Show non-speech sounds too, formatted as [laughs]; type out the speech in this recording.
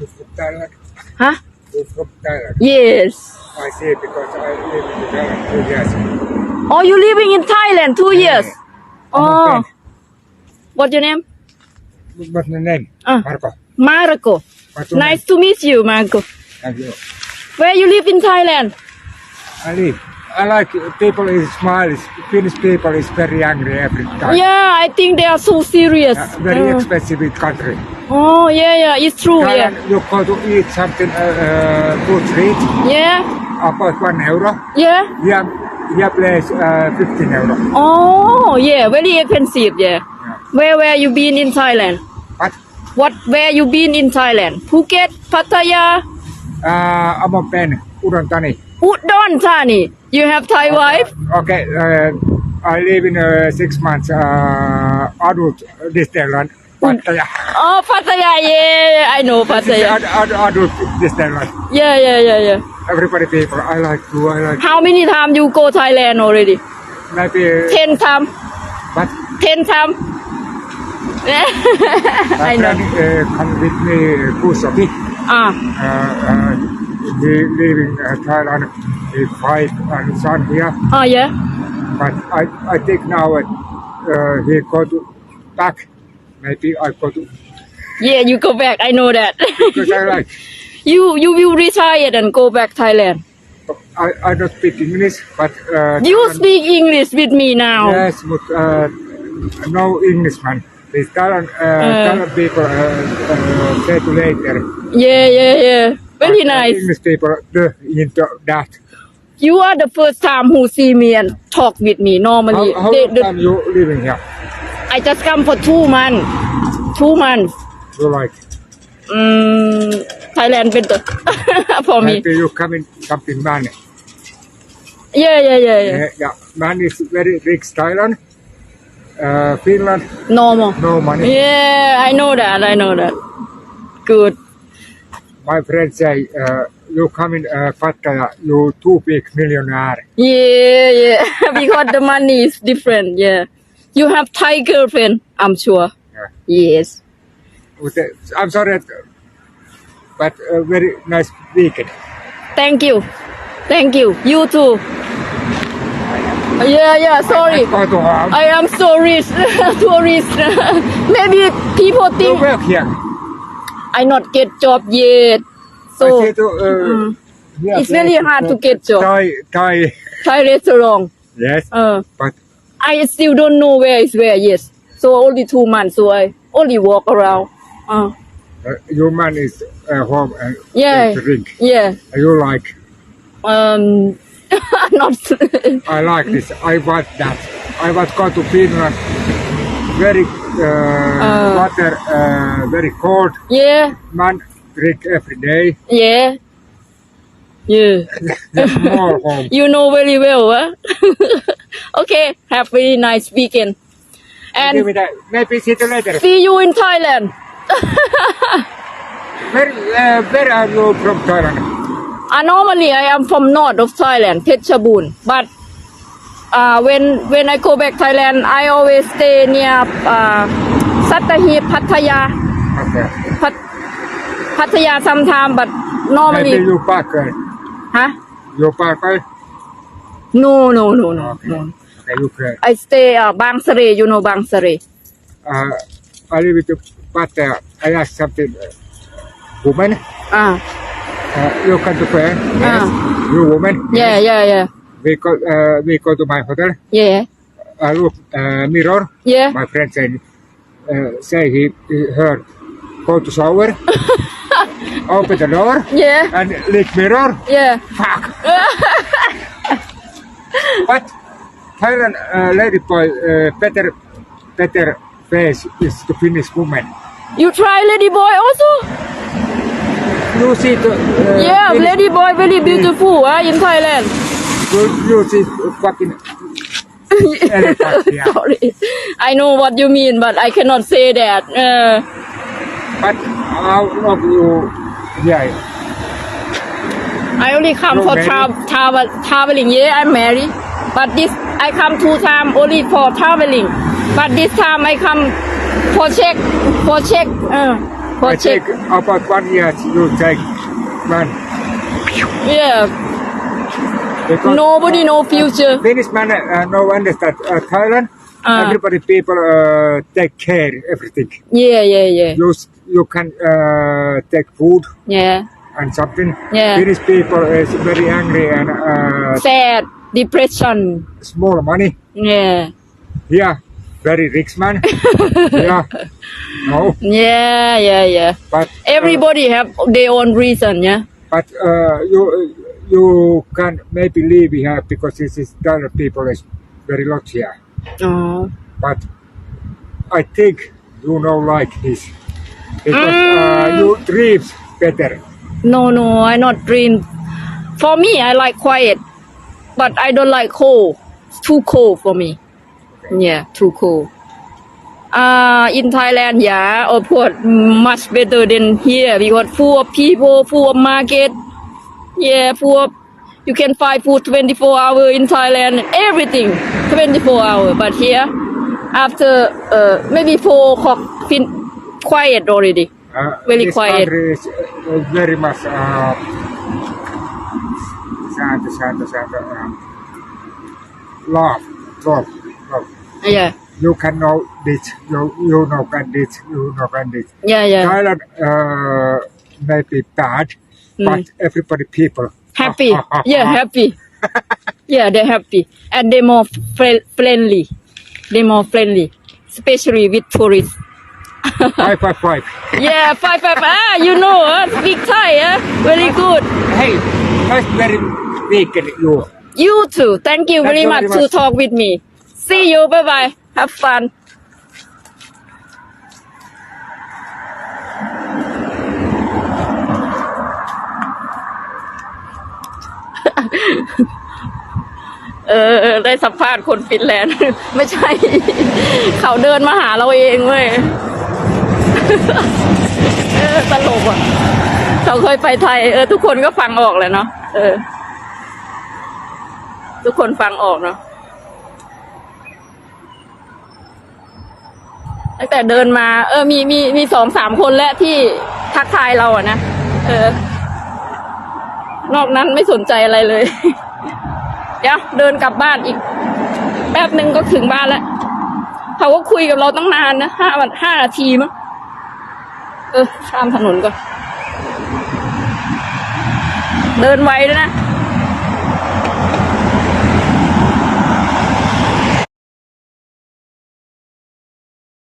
You from Thailand? Huh? You from Thailand? Yes. I see because I live in Thailand two years. Oh, you living in Thailand two years? I'm Oh. okay. What's your name? What's name? Uh. Marco. Marco. What's your Nice to meet you, Marco. name? Thank you. Where you live in Thailand? I live. I like people is smile. is- Finnish people is very angry every time. Yeah, I think they are so serious. Uh, very Uh, expensive country. Oh, yeah, yeah, it's true. Thailand, Yeah, you go to eat something uh, uh, food street yeah, about one euro. yeah. Here, here place uh, 15 euro. Oh, yeah, very expensive. Yeah. Where where you been in Thailand? But What where you been in Thailand? Phuket, Pattaya, uh, I'm a pen. Udon Thani. Udon Thani. You have Thai wife? Okay, uh, I live in uh, six months uh, adult Disneyland. Pattaya. Oh, Pattaya. Yeah, I know This Pattaya. ad, ad, adult Disneyland. Yeah, yeah, yeah, yeah. Everybody people, I like to, I like How many times you go Thailand already? maybe. Ten times. But Ten times. my [laughs] I know. friend uh, come with me, Kusoki. Ah, Uh, uh, he in uh, Thailand. He five and son here. oh yeah. But I, I think now uh, uh, he go to back. Maybe I go to Yeah, you go back. I know that. because I like. [laughs] you you will retire and go back Thailand. I, I don't speak English, but uh, You Thailand- speak English with me now. Yes, but uh, no Englishman. These Thailand, uh, Thailand people uh, uh, say to later. Yeah, yeah, yeah. Very but, uh, nice. English people the into that. You are the first time who see me and talk with me. Normally, How, how they- long the- time you living here? I just come for two months. Two months. You like? Mm, Thailand better [laughs] for me. Maybe you coming something money. Yeah, yeah, yeah, yeah. Yeah, yeah. Man is very rich Thailand. Uh, Finland, Normal. no money. Yeah, I know that. I know that. Good. My friend say, uh, you coming uh, Pattaya, you too big millionaire. Yeah, yeah. [laughs] because the money is different. Yeah. You have Thai girlfriend, I'm sure. Yeah. Yes. With the- I'm sorry, but uh, very nice weekend. Thank you. Thank you. You too. Yeah, yeah. Sorry. Go to home. I am so rich. [laughs] Tourist. [laughs] Maybe people You think work here. I not get job yet. So I say to, uh, here It's very place hard to uh, get job. Thai, Thai. Thai restaurant. Yes, Uh, but I still don't know where is where. Yes. So only two months. So I only walk around. Uh, uh, your man is at home and yeah. drink. Yeah. You like? Um. [laughs] not. [laughs] I like this. I want that. I want go to Finland. Very uh, Uh. water, uh, very cold. yeah. Man drink every day. Yeah. Yeah. More home. [laughs] You know very well, huh? [laughs] okay. Have very nice weekend. And. Maybe see you later. see you in Thailand. [laughs] Where, uh, where are you from Thailand? Uh, normally I am from north of Thailand, Phetchabun. But uh, when when I go back Thailand, I always stay near uh, Sattahip, Pattaya, Okay. Pat, Pattaya sometime. But normally, Maybe you back. Uh, huh? you. Uh, No, no, no, no, okay. no. Okay, you. I stay uh, Bang. You know Bang Sare. Uh, I live with but uh, I ask something. Uh, woman, Ah, uh, you come to pray. Yes. Ah. You woman. yeah, yeah, yeah, We go. Uh, we go to my hotel. yeah, I look uh, mirror. yeah. My friend said, uh, say he, he heard. Go to shower. [laughs] open the door Yeah, and lick mirror. yeah. Fuck. [laughs] but Thailand uh, lady boy uh, better better face is the Finnish woman. You try Lady Boy also? You see the uh, Yeah, Finnish- Lady Boy very beautiful huh, in Thailand. You, you see fucking [laughs] elephant here. Sorry. I know what you mean, but I cannot say that. Uh, But how long you yeah I only come for married? tra- travel traveling. Yeah, I'm married. But this I come two time only for traveling. But this time I come for check for check. Uh, For I check. take about one year you take man Yeah, because nobody know future. Finnish man uh, no one understand uh, Thailand. Ah. Everybody people uh, take care everything. Yeah, yeah, yeah, You s- you can uh, take food yeah. and something. Yeah. Finnish people is very angry and uh, Sad, depression. small money. Yeah, Yeah, very rich man. [laughs] yeah, no, yeah, yeah, yeah. but uh, Everybody have their own reason. Yeah. but uh, you you can maybe leave here because this is Thailand people is very lot here. Oh. But I think you know like this because Mm. uh, you dreams better. No, no, I not dream. For me, I like quiet, but I don't like cold. It's too cold for me. Yeah, too cold. Uh, in Thailand, yeah, of course, much better than here because full of people, full of market. Yeah, full of, you can find food 24 hour in Thailand, everything 24 hour. But here, after uh, maybe 4 o'clock, fin- quiet already. Uh, Very this quiet. country is uh, very much uh, sääntö, sääntö, sääntö, uh, love, love, love. Yeah, You can know this, you, you know can this, you know can this. yeah, yeah. Thailand uh, may be bad, but everybody people happy. [laughs] Yeah happy. Yeah they're happy. And they're more fri- friendly. They're more friendly especially with tourists. [laughs] Five five five. yeah five five ah you know uh, speak thai uh? very good. Hey, that's very weekend you. you too. Thank you Thank very you much very to much. talk with me. See you. Bye bye have fun เออ ได้สัมภาษณ์คนฟินแลนด์ ไม่ใช่ เขาเดินมาหาเราเองเว้ยเออตลกอะ เขาเคยไปไทย เออ ทุกคนก็ฟังออกแหละเนาะเออ ทุกคนฟังออกเนาะตั้งแต่เดินมา เออ มีมีมีสองสามคนแล้วที่ทักทายเราอะนะ เออ นอกนั้นไม่สนใจอะไรเลย เดี๋ยวเดินกลับบ้านอีก แป๊บหนึ่งก็ถึงบ้านแล้วเขาก็คุยกับเราตั้งนานนะห้าวันห้านาทีมั้งเออข้ามถนนก่อน เดินไวด้วยนะ